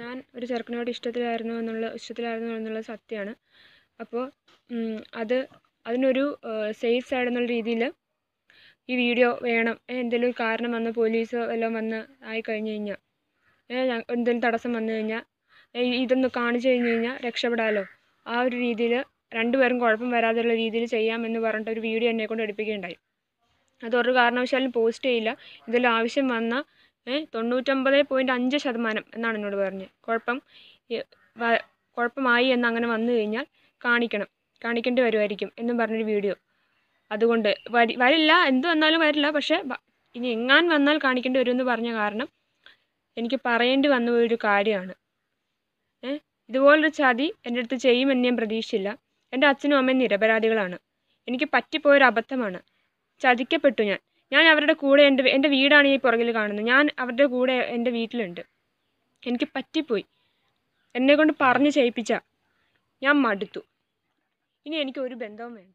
ഞാൻ ഒരു ചെറുക്കനോട് ഇഷ്ടത്തിലായിരുന്നു എന്നുള്ള ഇഷ്ടത്തിലായിരുന്നു എന്നുള്ളത് സത്യമാണ്. അപ്പോൾ അത് അതിനൊരു സേഫ് സൈഡ് എന്നുള്ള രീതിയിൽ ഈ വീഡിയോ വേണം. എന്തെങ്കിലും കാരണം വന്ന് പോലീസോ എല്ലാം വന്ന് ആയി കഴിഞ്ഞ് കഴിഞ്ഞാൽ എന്തെങ്കിലും തടസ്സം വന്നു കഴിഞ്ഞാൽ ഇതൊന്ന് കാണിച്ചു കഴിഞ്ഞ് കഴിഞ്ഞാൽ രക്ഷപ്പെടാമല്ലോ ആ ഒരു രീതിയിൽ രണ്ടുപേരും കുഴപ്പം വരാതെയുള്ള രീതിയിൽ ചെയ്യാമെന്ന് പറഞ്ഞിട്ട് ഒരു വീഡിയോ എന്നെ കൊണ്ട് എടുപ്പിക്കുകയുണ്ടായി. അത് ഒരു കാരണവശാലും പോസ്റ്റ് ചെയ്യില്ല. ഇതിൽ ആവശ്യം വന്നാൽ തൊണ്ണൂറ്റൊമ്പത് പോയിന്റ് അഞ്ച് ശതമാനം എന്നാണ് എന്നോട് പറഞ്ഞത് കുഴപ്പം കുഴപ്പമായി എന്ന് അങ്ങനെ വന്നു കഴിഞ്ഞാൽ കാണിക്കണം. കാണിക്കേണ്ടി വരുമായിരിക്കും എന്നും പറഞ്ഞൊരു വീഡിയോ. അതുകൊണ്ട് വരി വരില്ല. എന്ത് വന്നാലും വരില്ല. പക്ഷേ ഇനി എങ്ങാൻ വന്നാൽ കാണിക്കേണ്ടി വരുമെന്ന് പറഞ്ഞ കാരണം എനിക്ക് പറയേണ്ടി വന്ന ഒരു കാര്യമാണ്. ഏ ഇതുപോലൊരു ചതി എന്റെ അടുത്ത് ചെയ്യുമെന്ന് ഞാൻ പ്രതീക്ഷിച്ചില്ല. എന്റെ അച്ഛനും അമ്മയും നിരപരാധികളാണ്. എനിക്ക് പറ്റിപ്പോയൊരു അബദ്ധമാണ് ചതിക്കപ്പെട്ടു ഞാൻ. ഞാൻ അവരുടെ കൂടെ എന്റെ എന്റെ വീടാണ് ഈ പുറകിൽ കാണുന്നത്. ഞാൻ അവരുടെ കൂടെ എന്റെ വീട്ടിലുണ്ട്. എനിക്ക് പറ്റിപ്പോയി. എന്നെ കൊണ്ട് പറഞ്ഞ് ചെയ്യിപ്പിച്ച ഞാൻ മടുത്തു. ഇനി എനിക്ക് ഒരു ബന്ധവും വേണ്ട.